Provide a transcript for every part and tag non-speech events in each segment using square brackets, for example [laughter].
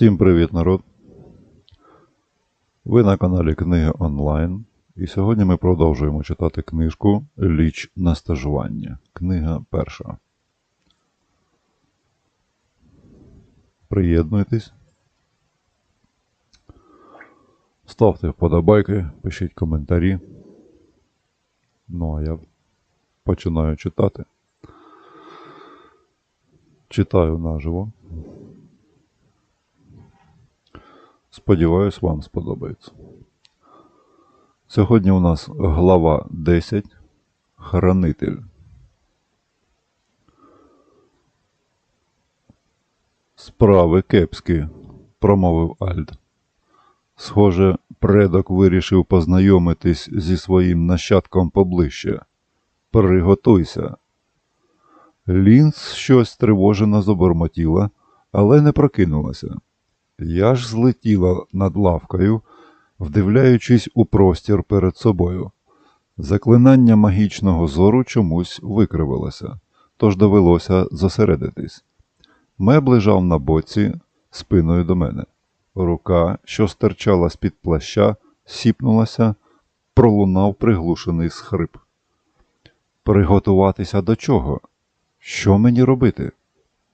Всім привіт, народ! Ви на каналі Книги Онлайн. І сьогодні ми продовжуємо читати книжку Ліч на стажування. Книга перша. Приєднуйтесь. Ставте вподобайки, пишіть коментарі. Ну а я починаю читати. Читаю наживо. Сподіваюсь, вам сподобається. Сьогодні у нас глава 10. Хранитель. Справи кепські, промовив Альд. Схоже, предок вирішив познайомитись зі своїм нащадком поближче. Приготуйся. Лінз щось тривожено забормотіла, але не прокинулася. Я ж злетіла над лавкою, вдивляючись у простір перед собою. Заклинання магічного зору чомусь викривилося, тож довелося зосередитись. Меб лежав на боці спиною до мене. Рука, що стирчала з-під плаща, сіпнулася, пролунав приглушений схрип. Приготуватися до чого? Що мені робити?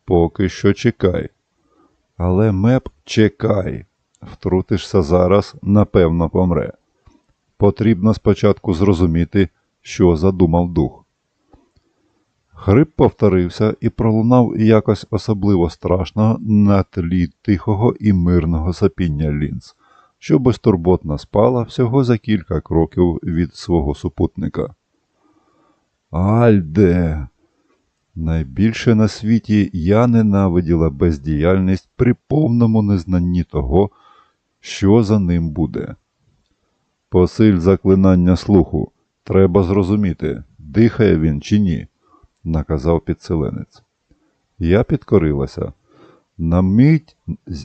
Поки що чекай. Але меп чекай. Втрутишся зараз, напевно, помре. Потрібно спочатку зрозуміти, що задумав дух. Хрип повторився і пролунав якось особливо страшно на тлі тихого і мирного сапіння лінз, що безтурботно спала всього за кілька кроків від свого супутника. Альде! Найбільше на світі я ненавиділа бездіяльність при повному незнанні того, що за ним буде. Посиль заклинання слуху. Треба зрозуміти, дихає він чи ні, наказав підселенець. Я підкорилася. На мить,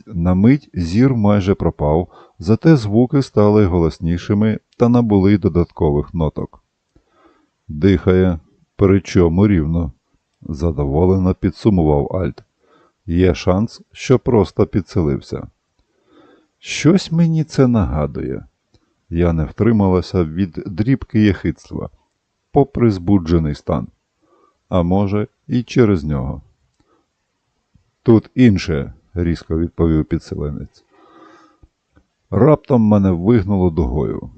на мить зір майже пропав, зате звуки стали голоснішими та набули додаткових ноток. Дихає, причому рівно задоволено підсумував Альт. Є шанс, що просто підселився. Щось мені це нагадує. Я не втрималася від дрібки єхидства, попри збуджений стан, а може, і через нього. Тут інше, різко відповів підселенець. Раптом мене вигнуло дугою.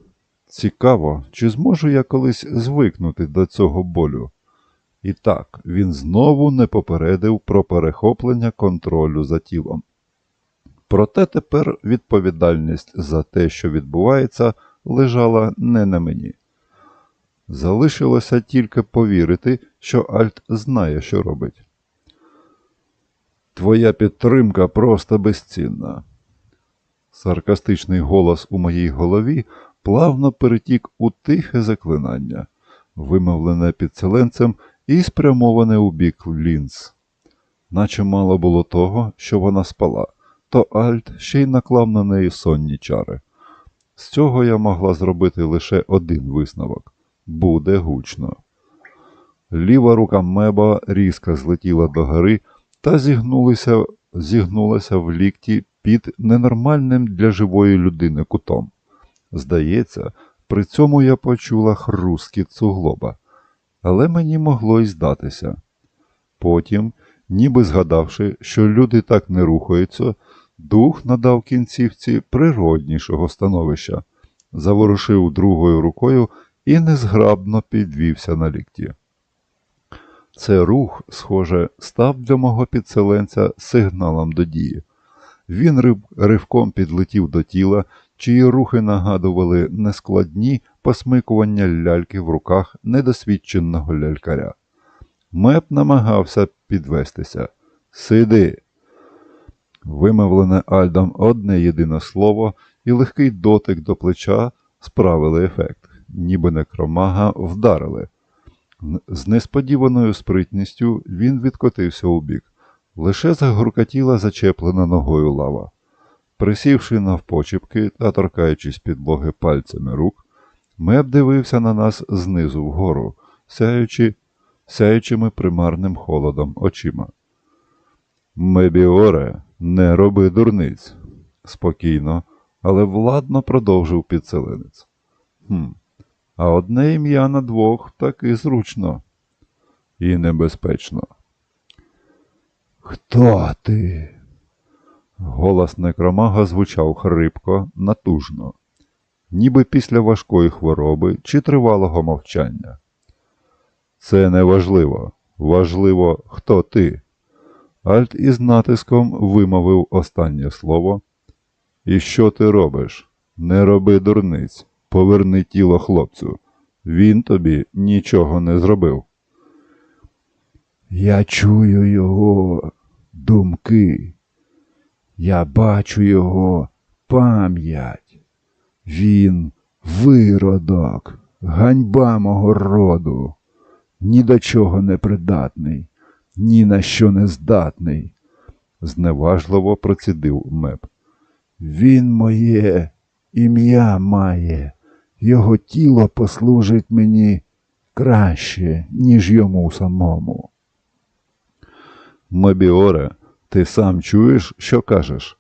Цікаво, чи зможу я колись звикнути до цього болю. І так, він знову не попередив про перехоплення контролю за тілом. Проте тепер відповідальність за те, що відбувається, лежала не на мені. Залишилося тільки повірити, що Альт знає, що робить. Твоя підтримка просто безцінна. Саркастичний голос у моїй голові плавно перетік у тихе заклинання, вимовлене підселенцем і спрямоване у бік лінз. Наче мало було того, що вона спала, то Альт ще й наклав на неї сонні чари. З цього я могла зробити лише один висновок буде гучно. Ліва рука меба різко злетіла до гори та зігнулася, зігнулася в лікті під ненормальним для живої людини кутом. Здається, при цьому я почула хрускіт суглоба але мені могло й здатися. Потім, ніби згадавши, що люди так не рухаються, дух надав кінцівці природнішого становища, заворушив другою рукою і незграбно підвівся на лікті. Це рух, схоже, став для мого підселенця сигналом до дії. Він ривком підлетів до тіла, чиї рухи нагадували нескладні посмикування ляльки в руках недосвідченого лялькаря. Меп намагався підвестися. Сиди. Вимовлене Альдом одне єдине слово і легкий дотик до плеча справили ефект, ніби некромага вдарили. З несподіваною спритністю він відкотився у бік. Лише загуркотіла зачеплена ногою лава. Присівши навпочіпки та торкаючись підлоги пальцями рук, Меб дивився на нас знизу вгору, сяючи, сяючими примарним холодом очима. Мебіоре, не роби дурниць. Спокійно, але владно продовжив підселенець. Хм, а одне ім'я на двох таки зручно і небезпечно. Хто ти? Голос некромага звучав хрипко, натужно, ніби після важкої хвороби чи тривалого мовчання. Це не важливо. Важливо, хто ти. Альт із натиском вимовив останнє слово. І що ти робиш? Не роби дурниць, поверни тіло хлопцю. Він тобі нічого не зробив. Я чую його думки. Я бачу його пам'ять. Він виродок, ганьба мого роду. Ні до чого не придатний, ні на що не здатний, зневажливо процідив меп. Він моє ім'я має, його тіло послужить мені краще, ніж йому самому. Мобіоре, ти сам чуєш, що кажеш?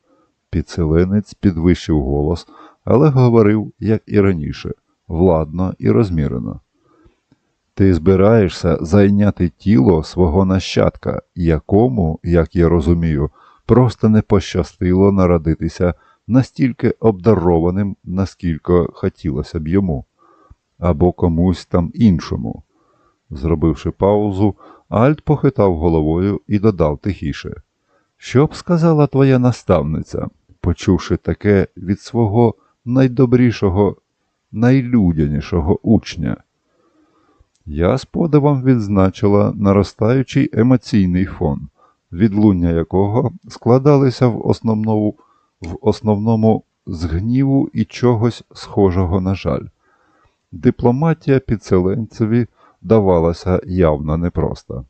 Підселенець підвищив голос, але говорив, як і раніше, владно і розмірено. Ти збираєшся зайняти тіло свого нащадка, якому, як я розумію, просто не пощастило народитися настільки обдарованим, наскільки хотілося б йому, або комусь там іншому. Зробивши паузу, Альт похитав головою і додав тихіше. Що б сказала твоя наставниця, почувши таке від свого найдобрішого, найлюдянішого учня? Я з подивом відзначила наростаючий емоційний фон, відлуння якого складалися в основному, в основному з гніву і чогось схожого на жаль. Дипломатія підселенцеві давалася явно непроста.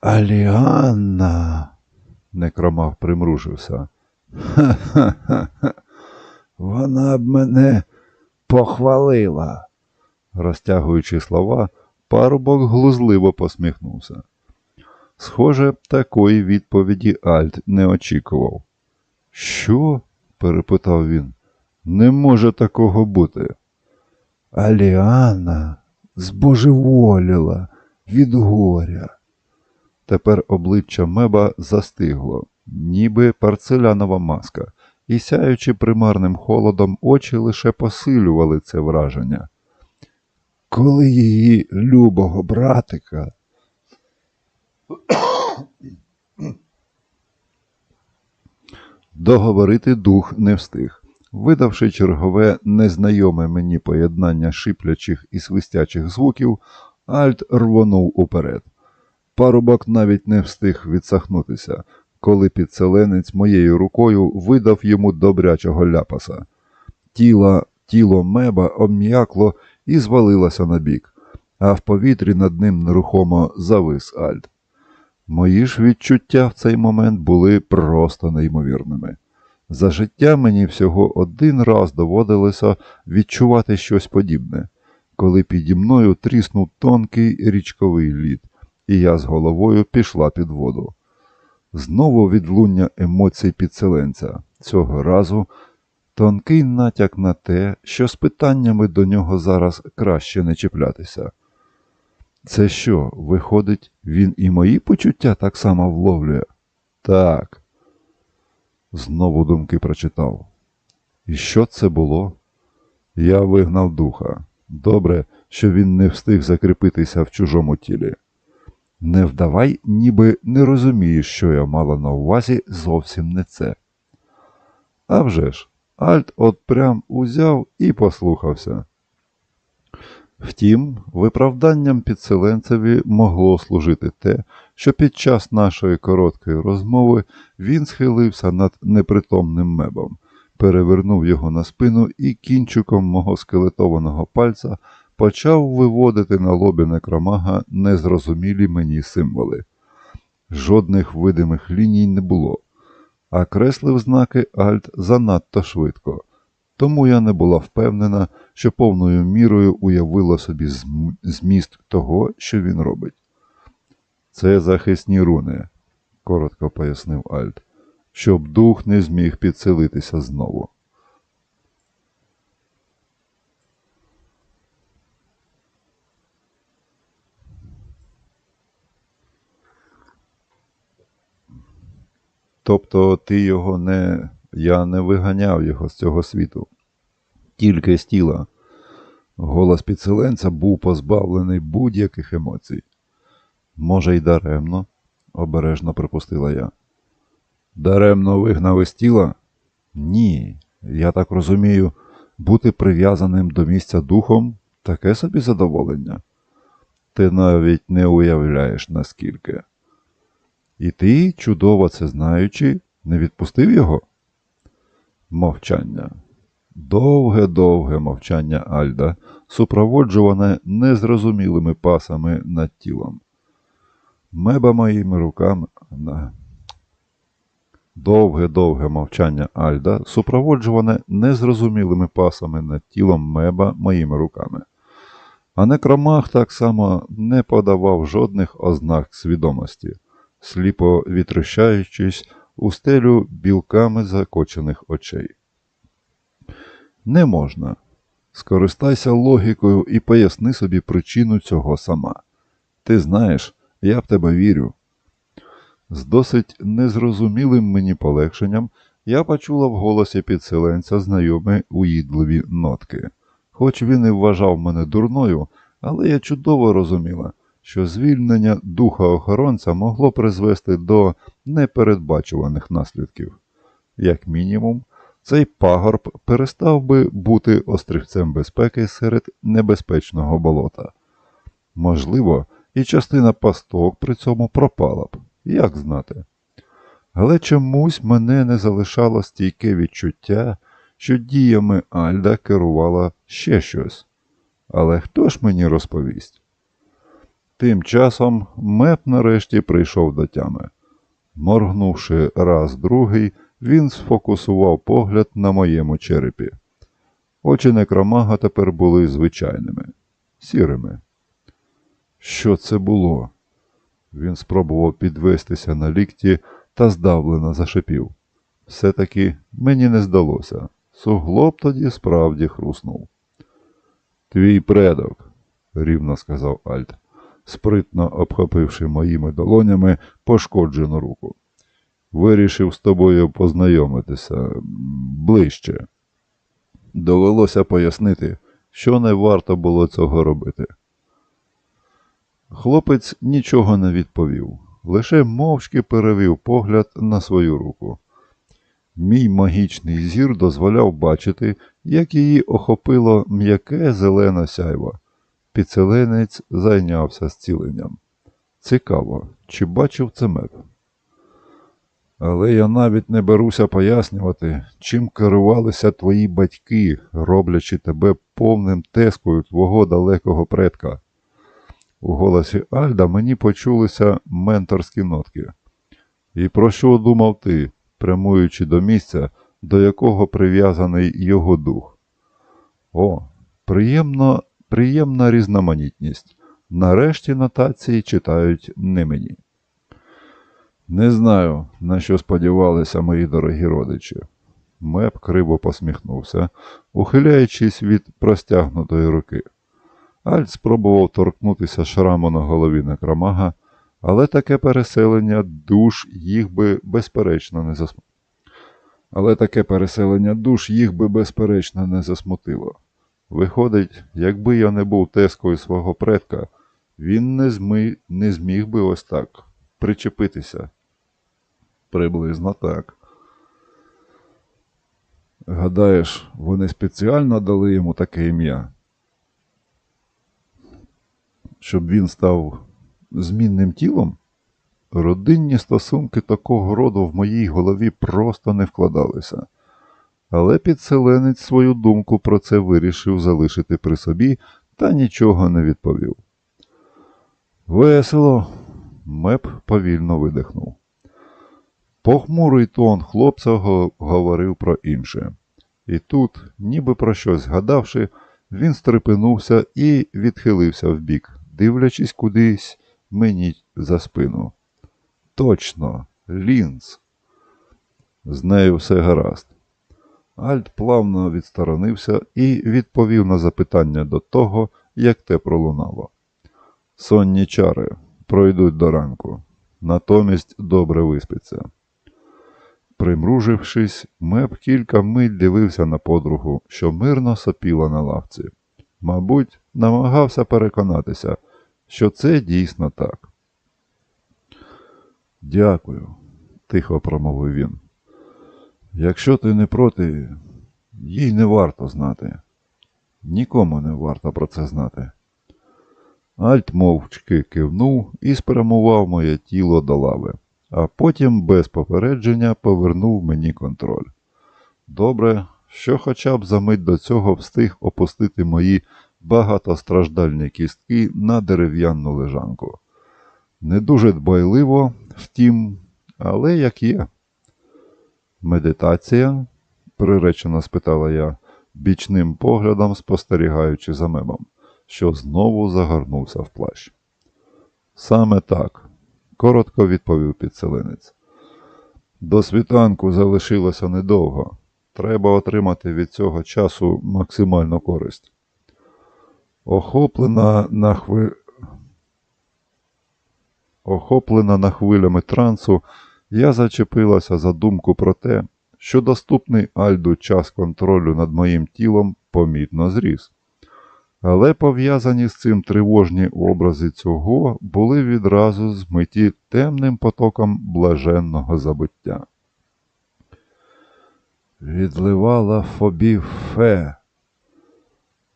Аліанна, некромав примружився. Ха-ха-ха. [laughs] Вона б мене похвалила. Розтягуючи слова, парубок глузливо посміхнувся. Схоже, такої відповіді Альт не очікував. Що? перепитав він. Не може такого бути. Аліана збожеволіла від горя. Тепер обличчя меба застигло, ніби парцелянова маска, і сяючи примарним холодом, очі лише посилювали це враження. Коли її любого братика. Договорити дух не встиг. Видавши чергове незнайоме мені поєднання шиплячих і свистячих звуків, Альт рвонув уперед. Парубок навіть не встиг відсахнутися, коли підселенець моєю рукою видав йому добрячого ляпаса. Тіло, тіло меба обм'якло і звалилося на бік, а в повітрі над ним нерухомо завис Альт. Мої ж відчуття в цей момент були просто неймовірними. За життя мені всього один раз доводилося відчувати щось подібне, коли піді мною тріснув тонкий річковий лід, і я з головою пішла під воду. Знову відлуння емоцій підселенця, цього разу тонкий натяк на те, що з питаннями до нього зараз краще не чіплятися. Це що, виходить, він і мої почуття так само вловлює? Так. Знову думки прочитав. І що це було? Я вигнав духа. Добре, що він не встиг закріпитися в чужому тілі. Не вдавай, ніби не розумієш, що я мала на увазі зовсім не це. А вже ж, Альт от прям узяв і послухався. Втім, виправданням підселенцеві могло служити те, що під час нашої короткої розмови він схилився над непритомним мебом, перевернув його на спину і кінчиком мого скелетованого пальця почав виводити на лобі некромага незрозумілі мені символи. Жодних видимих ліній не було, а креслив знаки Альт занадто швидко. Тому я не була впевнена, що повною мірою уявила собі зміст того, що він робить. Це захисні руни. коротко пояснив Альт, щоб дух не зміг підселитися знову. Тобто ти його не. Я не виганяв його з цього світу. Тільки з тіла. Голос підселенця був позбавлений будь-яких емоцій. Може, й даремно, обережно припустила я. Даремно вигнав із тіла? Ні. Я так розумію, бути прив'язаним до місця духом таке собі задоволення. Ти навіть не уявляєш наскільки. І ти, чудово це знаючи, не відпустив його? Мовчання. Довге-довге мовчання Альда, супроводжуване незрозумілими пасами над тілом. Меба моїми руками. Довге-довге мовчання Альда, супроводжуване незрозумілими пасами над тілом меба моїми руками. А некромах так само не подавав жодних ознак свідомості, сліпо вітрощаючись у стелю білками закочених очей. Не можна. Скористайся логікою і поясни собі причину цього сама. Ти знаєш, я в тебе вірю. З досить незрозумілим мені полегшенням я почула в голосі підселенця знайомі уїдливі нотки. Хоч він і вважав мене дурною, але я чудово розуміла, що звільнення духа охоронця могло призвести до непередбачуваних наслідків. Як мінімум, цей пагорб перестав би бути острівцем безпеки серед небезпечного болота. Можливо, і частина пасток при цьому пропала б, як знати. Але чомусь мене не залишало стійке відчуття, що діями Альда керувала ще щось. Але хто ж мені розповість? Тим часом меп нарешті прийшов до тями. Моргнувши раз другий, він сфокусував погляд на моєму черепі. Очі некромага тепер були звичайними, сірими. Що це було? Він спробував підвестися на лікті та здавлено зашипів. Все-таки мені не здалося. Суглоб тоді справді хруснув. Твій предок, рівно сказав Альт, спритно обхопивши моїми долонями пошкоджену руку. Вирішив з тобою познайомитися ближче. Довелося пояснити, що не варто було цього робити. Хлопець нічого не відповів, лише мовчки перевів погляд на свою руку. Мій магічний зір дозволяв бачити, як її охопило м'яке зелене сяйво. Підселенець зайнявся зціленням. Цікаво, чи бачив це мед? Але я навіть не беруся пояснювати, чим керувалися твої батьки, роблячи тебе повним тескою твого далекого предка. У голосі Альда мені почулися менторські нотки. І про що думав ти, прямуючи до місця, до якого прив'язаний його дух? О, приємно, приємна різноманітність. Нарешті нотації читають не мені. Не знаю, на що сподівалися мої дорогі родичі. Меп криво посміхнувся, ухиляючись від простягнутої руки. Альт спробував торкнутися шраму на голові некромага, але таке переселення душ їх би безперечно не засмутило. Але таке переселення душ їх би безперечно не засмутило. Виходить, якби я не був тескою свого предка, він не, зми... не зміг би ось так причепитися. Приблизно так. Гадаєш, вони спеціально дали йому таке ім'я? Щоб він став змінним тілом? Родинні стосунки такого роду в моїй голові просто не вкладалися. Але підселенець свою думку про це вирішив залишити при собі та нічого не відповів. Весело, меп повільно видихнув. Похмурий тон хлопця говорив про інше. І тут, ніби про щось згадавши, він стрепенувся і відхилився вбік, дивлячись кудись мені за спину. Точно, Лінз. З нею все гаразд. Альт плавно відсторонився і відповів на запитання до того, як те пролунало. Сонні чари пройдуть до ранку, натомість добре виспиться. Примружившись, Меп кілька миль дивився на подругу, що мирно сопіла на лавці. Мабуть, намагався переконатися, що це дійсно так. Дякую, тихо промовив він. Якщо ти не проти, їй не варто знати. Нікому не варто про це знати. Альт мовчки кивнув і спрямував моє тіло до лави, а потім без попередження повернув мені контроль. Добре, що хоча б за мить до цього встиг опустити мої багатостраждальні кістки на дерев'яну лежанку. Не дуже дбайливо, втім, але як є. Медитація? приречено спитала я, бічним поглядом спостерігаючи за мемом, що знову загорнувся в плащ. Саме так, коротко відповів підселенець. До світанку залишилося недовго. Треба отримати від цього часу максимальну користь. Охоплена на хви... Охоплена на хвилями трансу, я зачепилася за думку про те, що доступний Альду час контролю над моїм тілом помітно зріс. Але пов'язані з цим тривожні образи цього були відразу змиті темним потоком блаженного забуття. Відливала фобі фе.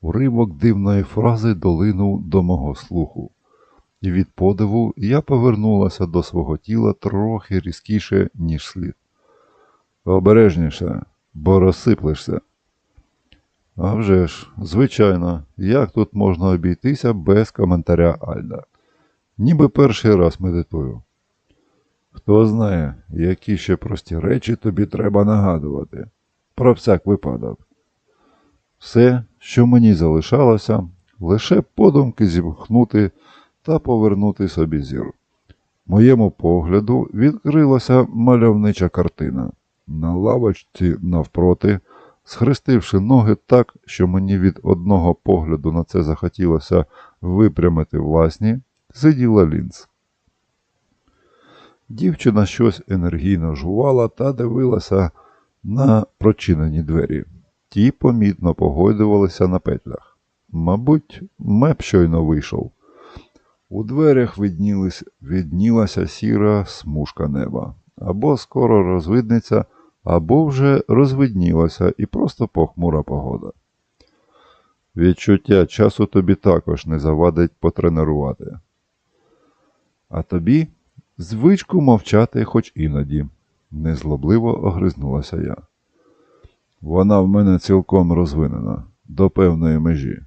Уривок дивної фрази долинув до мого слуху, і від подиву я повернулася до свого тіла трохи різкіше, ніж слід. Обережніше, бо розсиплешся. А вже ж, звичайно, як тут можна обійтися без коментаря Альда? Ніби перший раз медитую. Хто знає, які ще прості речі тобі треба нагадувати. Про всяк випадок. Все, що мені залишалося, лише подумки зімкнути та повернути собі зір. Моєму погляду відкрилася мальовнича картина. На лавочці навпроти, схрестивши ноги так, що мені від одного погляду на це захотілося випрямити власні, сиділа лінз. Дівчина щось енергійно жувала та дивилася на прочинені двері. Ті помітно погойдувалися на петлях. Мабуть, меп щойно вийшов. У дверях виднілись, виднілася сіра смужка неба. Або скоро розвиднеться, або вже розвиднілася і просто похмура погода. Відчуття часу тобі також не завадить потренувати. А тобі звичку мовчати хоч іноді, незлобливо огризнулася я. Вона в мене цілком розвинена до певної межі.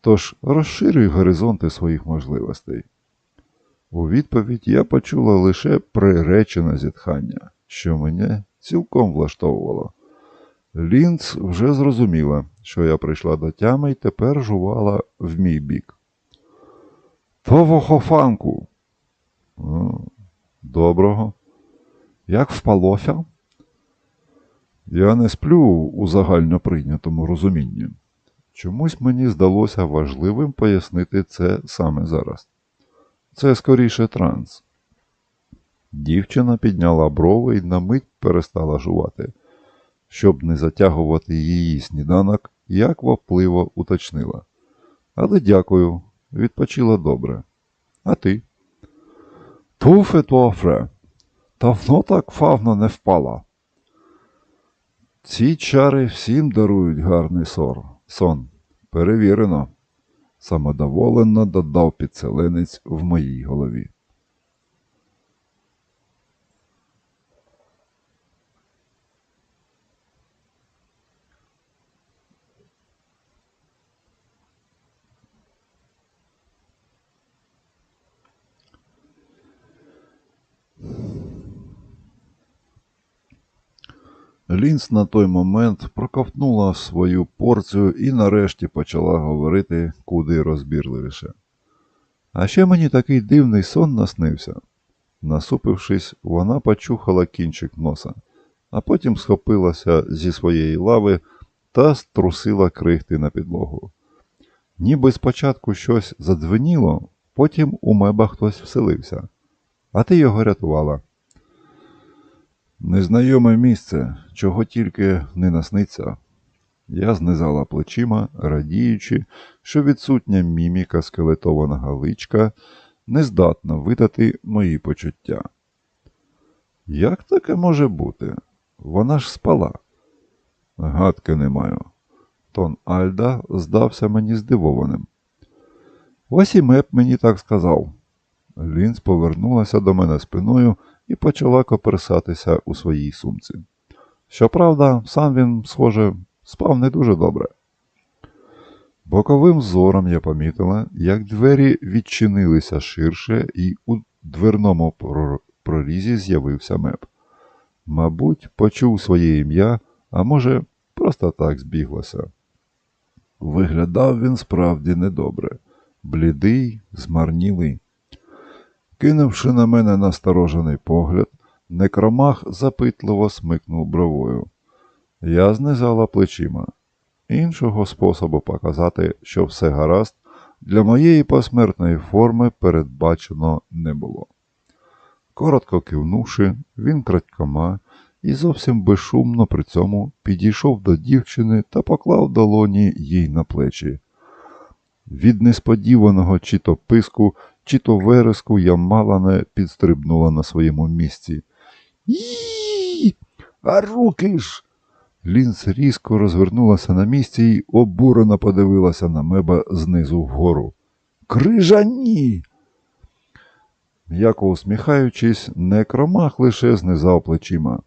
Тож розширюй горизонти своїх можливостей. У відповідь я почула лише приречене зітхання, що мене цілком влаштовувало. Лінц вже зрозуміла, що я прийшла до тями і тепер жувала в мій бік. Того хофанку. Доброго. Як впалося? Я не сплю у загальноприйнятому розумінні. Чомусь мені здалося важливим пояснити це саме зараз. Це скоріше транс. Дівчина підняла брови і на мить перестала жувати. Щоб не затягувати її сніданок, я квапливо уточнила. Але дякую, відпочила добре. А ти? Туфе тофре, давно так фавно не впала. Ці чари всім дарують гарний сор. сон. Перевірено, самодоволено додав підселенець в моїй голові. Лінс на той момент проковтнула свою порцію і нарешті почала говорити куди розбірливіше. А ще мені такий дивний сон наснився. Насупившись, вона почухала кінчик носа, а потім схопилася зі своєї лави та струсила крихти на підлогу. Ніби спочатку щось задзвеніло, потім у меба хтось вселився, а ти його рятувала. Незнайоме місце, чого тільки не насниться. Я знизала плечима, радіючи, що відсутня міміка скелетованого личка не здатна видати мої почуття. Як таке може бути? Вона ж спала. Гадки не маю. Тон Альда здався мені здивованим. Ось і меп мені так сказав. Лінз повернулася до мене спиною і почала коперсатися у своїй сумці. Щоправда, сам він, схоже, спав не дуже добре. Боковим зором я помітила, як двері відчинилися ширше, і у дверному прорізі з'явився меп. Мабуть, почув своє ім'я, а може, просто так збіглося. Виглядав він справді недобре, блідий, змарнілий. Кинувши на мене насторожений погляд, некромах запитливо смикнув бровою. Я знизала плечима. Іншого способу показати, що все гаразд, для моєї посмертної форми передбачено не було. Коротко кивнувши, він крадькома і зовсім безшумно при цьому підійшов до дівчини та поклав долоні їй на плечі. Від несподіваного чи то писку, чи то вереску я мала не підстрибнула на своєму місці. А руки ж! Лінз різко розвернулася на місці і обурено подивилася на меба знизу вгору. Крижані! М'яко усміхаючись, некромах лише знизав плечима.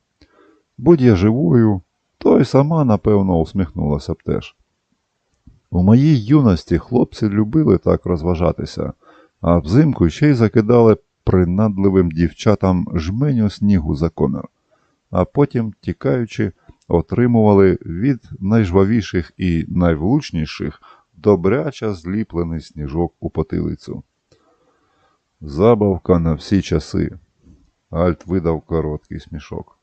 Будь я живою, то й сама, напевно, усміхнулася б теж. У моїй юності хлопці любили так розважатися, а взимку ще й закидали принадливим дівчатам жменю снігу за комір, а потім, тікаючи, отримували від найжвавіших і найвлучніших добряча зліплений сніжок у потилицю. Забавка на всі часи. Альт видав короткий смішок.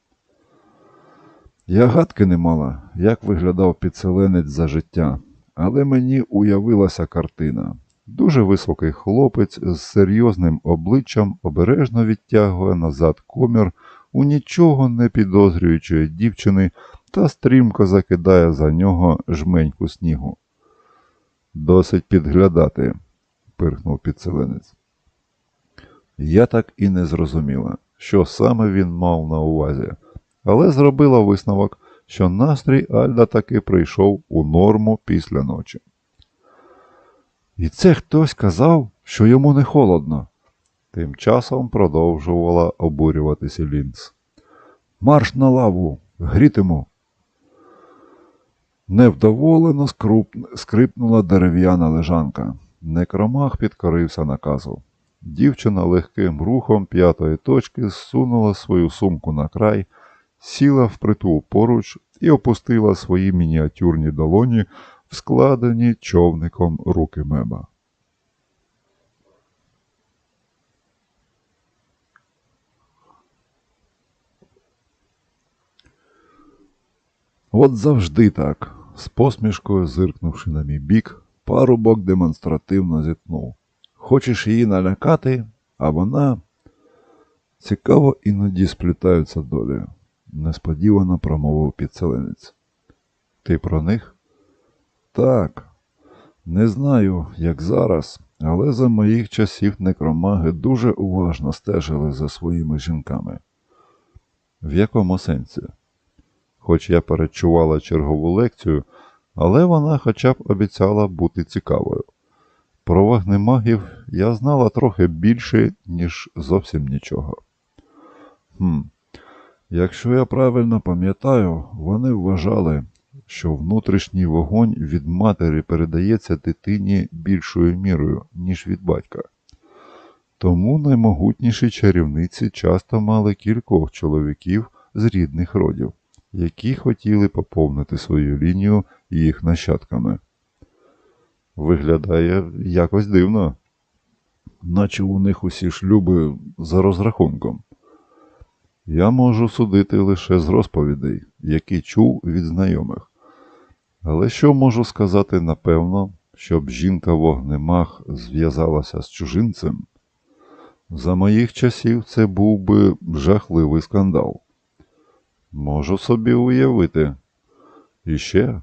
Я гадки не мала, як виглядав підселенець за життя, але мені уявилася картина. Дуже високий хлопець з серйозним обличчям обережно відтягує назад комір у нічого не підозрюючої дівчини та стрімко закидає за нього жменьку снігу. Досить підглядати, пирхнув підселенець. Я так і не зрозуміла, що саме він мав на увазі, але зробила висновок, що настрій Альда таки прийшов у норму після ночі. І це хтось казав, що йому не холодно. Тим часом продовжувала обурюватися Лінц. Марш на лаву, грітиму. Невдоволено скрипнула дерев'яна лежанка. Некромах підкорився наказу. Дівчина легким рухом п'ятої точки зсунула свою сумку на край, сіла впритул поруч і опустила свої мініатюрні долоні складені човником руки меба. От завжди так, з посмішкою зиркнувши на мій бік, парубок демонстративно зітнув. Хочеш її налякати, а вона. Цікаво іноді сплітаються долі, несподівано промовив підселенець. Ти про них? Так. Не знаю, як зараз, але за моїх часів некромаги дуже уважно стежили за своїми жінками. В якому сенсі? Хоч я перечувала чергову лекцію, але вона хоча б обіцяла бути цікавою. Про вогнемагів я знала трохи більше, ніж зовсім нічого. Хм. Якщо я правильно пам'ятаю, вони вважали, що внутрішній вогонь від матері передається дитині більшою мірою, ніж від батька. Тому наймогутніші чарівниці часто мали кількох чоловіків з рідних родів, які хотіли поповнити свою лінію їх нащадками. Виглядає якось дивно. наче у них усі шлюби за розрахунком. Я можу судити лише з розповідей, які чув від знайомих. Але що можу сказати напевно, щоб жінка вогнемах зв'язалася з чужинцем? За моїх часів це був би жахливий скандал. Можу собі уявити. І ще,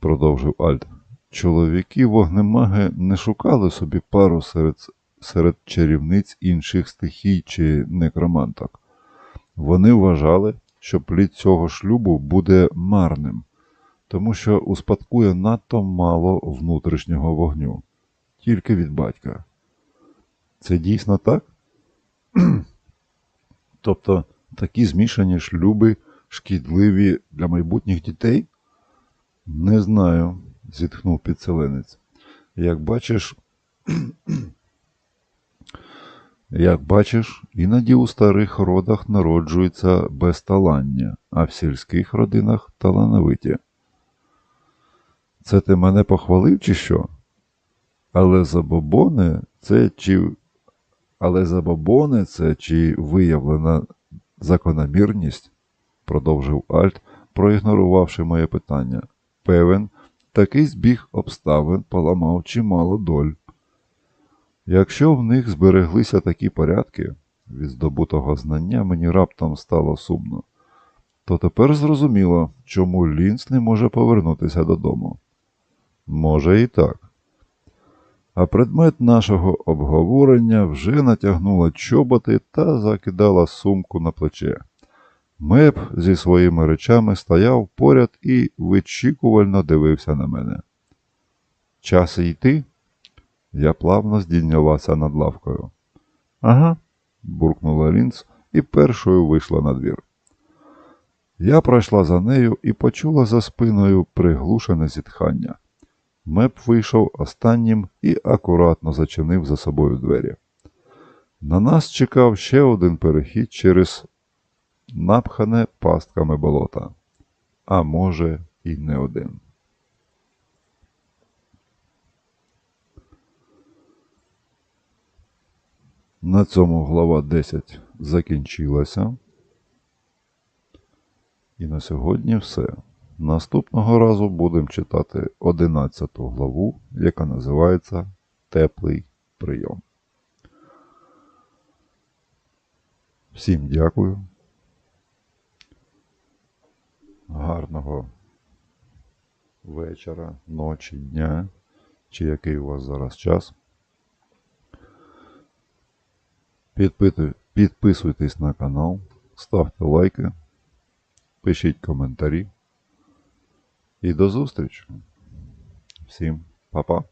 продовжив Альт, чоловіки вогнемаги не шукали собі пару серед, серед чарівниць інших стихій чи некроманток. Вони вважали, що плід цього шлюбу буде марним, тому що успадкує надто мало внутрішнього вогню, тільки від батька. Це дійсно так? [clears throat] тобто такі змішані шлюби шкідливі для майбутніх дітей? Не знаю, зітхнув підселенець. Як бачиш, [clears throat] як бачиш, іноді у старих родах народжується безталання, а в сільських родинах талановиті. Це ти мене похвалив, чи що? Але забобони це чи. Але забобони це чи виявлена закономірність, продовжив Альт, проігнорувавши моє питання. Певен, такий збіг обставин поламав чимало доль. Якщо в них збереглися такі порядки, від здобутого знання мені раптом стало сумно, то тепер зрозуміло, чому Лінц не може повернутися додому. Може і так. А предмет нашого обговорення вже натягнула чоботи та закидала сумку на плече. Меп зі своїми речами стояв поряд і вичікувально дивився на мене. Час йти? Я плавно здійнялася над лавкою. Ага, буркнула Лінц і першою вийшла на двір. Я пройшла за нею і почула за спиною приглушене зітхання. Меп вийшов останнім і акуратно зачинив за собою двері. На нас чекав ще один перехід через напхане пастками болота, а може, і не один. На цьому глава 10 закінчилася. І на сьогодні все. Наступного разу будемо читати 11 главу, яка називається Теплий прийом. Всім дякую. Гарного вечора, ночі, дня, чи який у вас зараз час. Підписуйтесь на канал, ставте лайки, пишіть коментарі. І до зустрічі. Всім па-па.